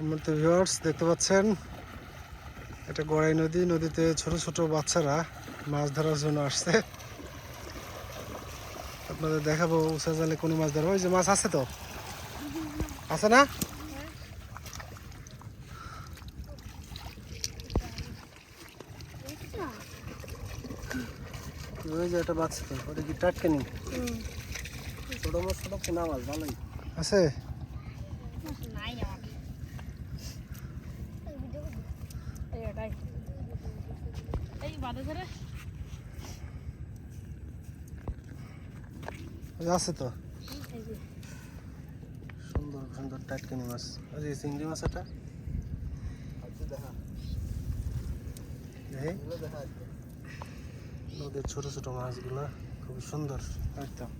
সম্মানিত ভিউয়ার্স দেখতে পাচ্ছেন? এটা গড়াই নদী নদীতে ছোট ছোট বাচ্চারা মাছ ধরার জন্য আসছে। আপনাদের দেখাবো উষা জালে কোনো মাছ ধরবো। ওই যে মাছ আছে তো? আছে না? ওই যে একটা বাচ্চা তো ওটা কি টাটকানি ছোট মাছ ছোট পোনা মাছ ভালোই। আছে? ধরে। আছে তো। সুন্দর সুন্দর টাটকানি মাছ। ওই যে চিংড়ি মাছ এটা। দেখি নদীর ছোট ছোট মাছগুলো খুব সুন্দর। একদম।